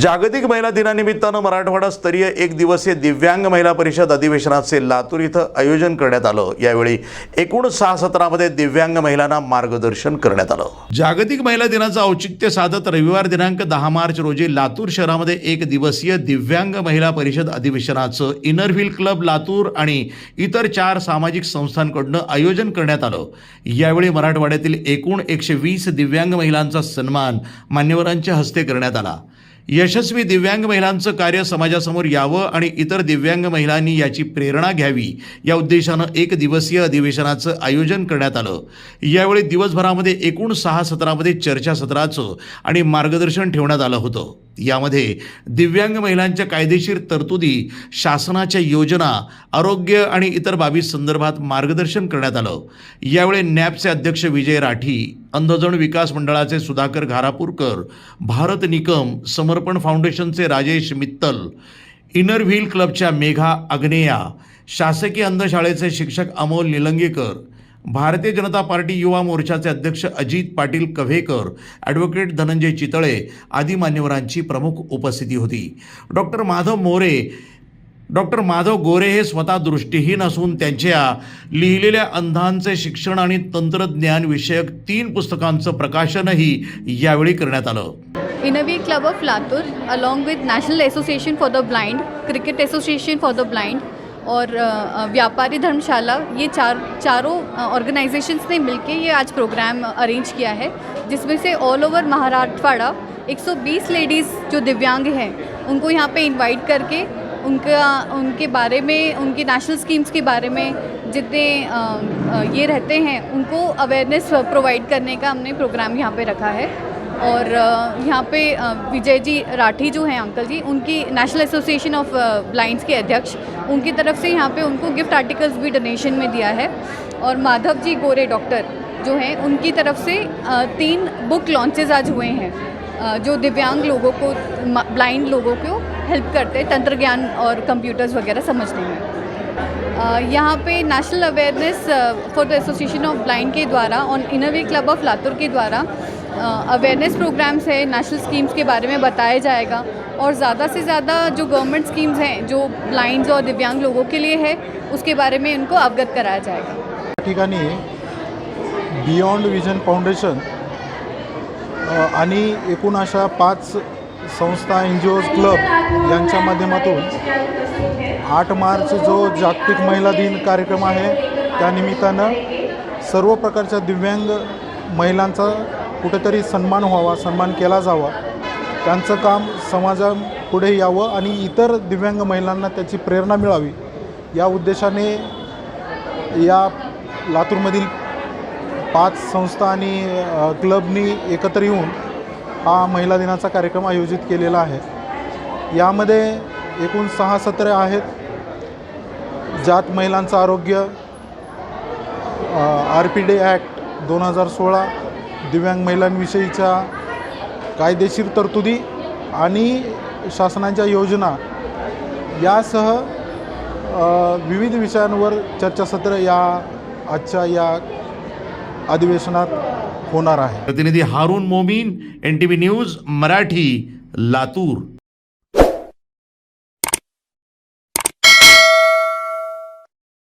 जागतिक महिला दिनानिमित्तानं मराठवाडा स्तरीय एक दिवसीय दिव्यांग महिला परिषद अधिवेशनाचे लातूर इथं आयोजन करण्यात आलं. यावेळी एकूण सहा सत्रामध्ये दिव्यांग महिलांना मार्गदर्शन करण्यात आलं. जागतिक महिला दिनाचं औचित्य साधत रविवार दिनांक दहा मार्च रोजी लातूर शहरामध्ये एक दिवसीय दिव्यांग महिला परिषद अधिवेशनाचं इनर व्हील क्लब लातूर आणि इतर चार सामाजिक संस्थांकडनं आयोजन करण्यात आलं. यावेळी मराठवाड्यातील एकूण एकशे वीस दिव्यांग महिलांचा सन्मान मान्यवरांच्या हस्ते करण्यात आला. यशस्वी दिव्यांग महिलांचं कार्य समाजासमोर यावं आणि इतर दिव्यांग महिलांनी याची प्रेरणा घ्यावी या उद्देशानं एक दिवसीय अधिवेशनाचं आयोजन करण्यात आलं. यावेळी दिवसभरामध्ये एकूण सहा सत्रामध्ये चर्चासत्राचं आणि मार्गदर्शन ठेवण्यात आलं होतं. यामध्ये दिव्यांग महिलांच्या कायदेशीर तरतुदी शासनाच्या योजना आरोग्य आणि इतर बाबी संदर्भात मार्गदर्शन करण्यात आलं. यावेळी नॅपचे अध्यक्ष विजय राठी अंधजण विकास मंडळाचे सुधाकर घारापूरकर भारत निकम समर्पण फाउंडेशनचे राजेश मित्तल इनर व्हील क्लबच्या मेघा अग्नेया शासकीय अंधशाळेचे शिक्षक अमोल निलंगेकर भारतीय जनता पार्टी युवा मोर्चाचे अध्यक्ष अजित पाटील कव्हेकर ॲडव्होकेट धनंजय चितळे आदी मान्यवरांची प्रमुख उपस्थिती होती. डॉक्टर माधव मोरे डॉक्टर माधव गोरे हे स्वतः दृष्टीहीन असून त्यांच्या लिहिलेल्या अंधांचे शिक्षण आणि तंत्रज्ञान विषयक तीन पुस्तकांचं प्रकाशनही यावेळी करण्यात आलं. Innovi club of Latur along with national association for the blind cricket association for the blind और व्यापारी धर्मशाला, ये चार, चारों ऑर्गेनाइजेशंस ने मिलके ये आज प्रोग्राम अरेंज किया है, जिसमें से ऑल ओवर महाराठवाड़ा 120 लेडीज़ जो दिव्यांग हैं, उनको यहाँ पे इनवाइट करके, उनका, उनके बारे में, उनकी नेशनल स्कीम्स के बारे में जितने ये रहते हैं, उनको अवेयरनेस प्रोवाइड करने का हमने प्रोग्राम यहाँ पे रखा है। और यहाँ पे विजय जी राठी जो हैं अंकल जी, उनकी नेशनल एसोसिएशन ऑफ़ ब्लाइंड्स के अध्यक्ष, उनकी तरफ़ से यहाँ पे उनको गिफ्ट आर्टिकल्स भी डोनेशन में दिया है। और माधव जी गोरे डॉक्टर जो हैं, उनकी तरफ़ से तीन बुक लॉन्चेज आज हुए हैं जो दिव्यांग लोगों को ब्लाइंड लोगों को हेल्प करते हैं तंत्र ज्ञान और कंप्यूटर्स वगैरह समझने में। यहाँ पे national awareness for the association of blind के द्वारा और inner wheel club of Latur के द्वारा अवेयरनेस प्रोग्राम्स है नेशनल स्कीम्स के बारे में बताया जाएगा। और ज़्यादा से ज़्यादा जो गवर्नमेंट स्कीम्स हैं जो ब्लाइंड्स और दिव्यांग लोगों के लिए है उसके बारे में उनको अवगत कराया जाएगा। या ठिकाणी बियॉन्ड विजन फाउंडेशन आणि एकूण अशा पाच संस्था एन जी ओज क्लब यांच्या माध्यमातून आठ मार्च जो जागतिक महिला दिन कार्यक्रम आहे त्यानिमित्तानं सर्व प्रकारच्या दिव्यांग महिलांचा कुठेतरी सन्मान व्हावा सन्मान केला जावा. त्यांचं काम समाजापुढे यावं आणि इतर दिव्यांग महिलांना त्याची प्रेरणा मिळावी. या उद्देशाने या लातूरमधील पाच संस्था आणि क्लबनी एकत्र येऊन हा महिला दिनाचा कार्यक्रम आयोजित केलेला आहे. यामध्ये एकूण सहा सत्रे आहेत. ज्यात महिलांचं आरोग्य आर पी डी ॲक्ट दोन हजार सोळा दिव्यांग महिलांविषयीच्या कायदेशीर तरतुदी आणि शासनाच्या योजना यासह विविध विषयांवर चर्चासत्र या आजच्या या अधिवेशनात होणार आहे. प्रतिनिधी Haroon Momin N T V news Marathi Latur.